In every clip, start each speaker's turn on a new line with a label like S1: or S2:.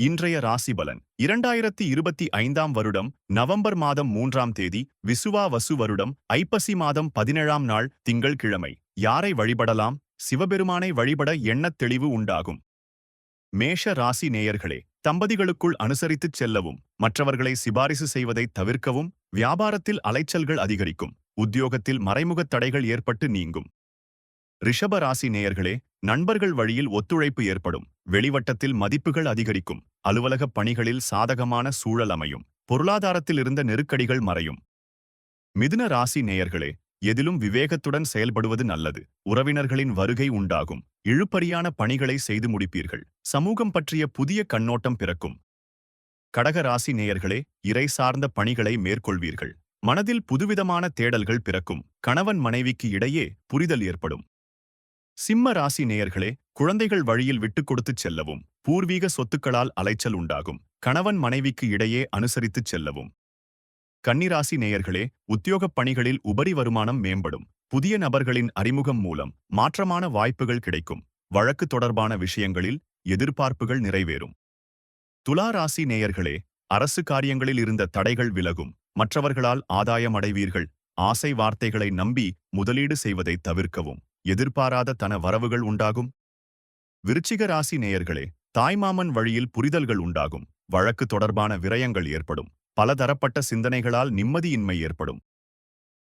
S1: இன்றைய ராசி பலன். இரண்டாயிரத்தி இருபத்தி ஐந்தாம் வருடம் நவம்பர் மாதம் மூன்றாம் தேதி விசுவா வசு வருடம் ஐப்பசி மாதம் பதினேழாம் நாள் திங்கள் கிழமை. யாரை வழிபடலாம்? சிவபெருமானை வழிபட எண்ணத் தெளிவு உண்டாகும். மேஷ ராசி நேயர்களே தம்பதிகளுக்குள் அனுசரித்துச் செல்லவும் மற்றவர்களை சிபாரிசு செய்வதை தவிர்க்கவும் வியாபாரத்தில் அலைச்சல்கள் அதிகரிக்கும் உத்தியோகத்தில் மறைமுகத் தடைகள் ஏற்பட்டு நீங்கும். ரிஷப ராசி நேயர்களே நண்பர்கள் வழியில் ஒத்துழைப்பு ஏற்படும். வெளிவட்டத்தில் மதிப்புகள் அதிகரிக்கும். அலுவலகப் பணிகளில் சாதகமான சூழல் அமையும். பொருளாதாரத்தில் இருந்த நெருக்கடிகள் மறையும். மிதுன ராசி நேயர்களே எதிலும் விவேகத்துடன் செயல்படுவது நல்லது. உறவினர்களின் வருகை உண்டாகும். இழுப்பறியான பணிகளை செய்து முடிப்பீர்கள். சமூகம் பற்றிய புதிய கண்ணோட்டம் பிறக்கும். கடக ராசி நேயர்களே இறை சார்ந்த பணிகளை மேற்கொள்வீர்கள். மனதில் புதுவிதமான தேடல்கள் பிறக்கும். கணவன் மனைவிக்கு இடையே புரிதல் ஏற்படும். சிம்ம ராசி நேயர்களே குழந்தைகள் வழியில் விட்டுக் கொடுத்துச் செல்லவும் பூர்வீக சொத்துக்களால் அலைச்சல் உண்டாகும். கணவன் மனைவிக்கு இடையே அனுசரித்துச் செல்லவும். கன்னிராசி நேயர்களே உத்தியோகப் பணிகளில் உபரி வருமானம் மேம்படும். புதிய நபர்களின் அறிமுகம் மூலம் மாற்றமான வாய்ப்புகள் கிடைக்கும். வழக்கு தொடர்பான விஷயங்களில் எதிர்பார்ப்புகள் நிறைவேறும். துலா ராசி நேயர்களே அரசு காரியங்களில் இருந்த தடைகள் விலகும். மற்றவர்களால் ஆதாயம் அடைவீர்கள். ஆசை வார்த்தைகளை நம்பி முதலீடு செய்வதை தவிர்க்கவும். எதிர்பாராத தன வரவுகள் உண்டாகும். விருச்சிக ராசி நேயர்களே தாய்மாமன் வழியில் புரிதல்கள் உண்டாகும். வழக்கு தொடர்பான விரயங்கள் ஏற்படும். பலதரப்பட்ட சிந்தனைகளால் நிம்மதியின்மை ஏற்படும்.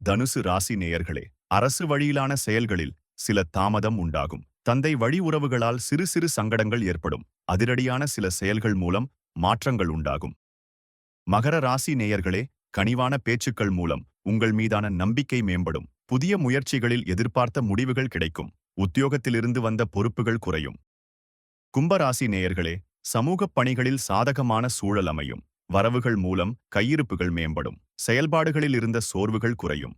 S1: தனுசு ராசி நேயர்களே அரசு வழியிலான செயல்களில் சில தாமதம் உண்டாகும். தந்தை வழி உறவுகளால் சிறு சிறு சங்கடங்கள் ஏற்படும். அதிரடியான சில செயல்கள் மூலம் மாற்றங்கள் உண்டாகும். மகர ராசி நேயர்களே கனிவான பேச்சுக்கள் மூலம் உங்கள் மீதான நம்பிக்கை மேம்படும். புதிய முயற்சிகளில் எதிர்பார்த்த முடிவுகள் கிடைக்கும். உத்தியோகத்திலிருந்து வந்த பொறுப்புகள் குறையும். கும்பராசி நேயர்களே சமூகப் பணிகளில் சாதகமான சூழல் அமையும். வரவுகள் மூலம் கையிருப்புகள் மேம்படும். செயல்பாடுகளில் இருந்த சோர்வுகள் குறையும்.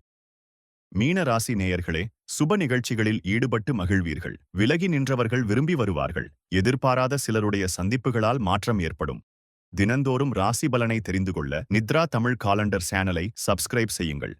S1: மீன ராசி நேயர்களே சுப நிகழ்ச்சிகளில் ஈடுபட்டு மகிழ்வீர்கள். விலகி நின்றவர்கள் விரும்பி வருவார்கள். எதிர்பாராத சிலருடைய சந்திப்புகளால் மாற்றம் ஏற்படும். தினந்தோறும் ராசி பலனை தெரிந்து கொள்ள நித்ரா தமிழ் காலண்டர் சேனலை சப்ஸ்கிரைப் செய்யுங்கள்.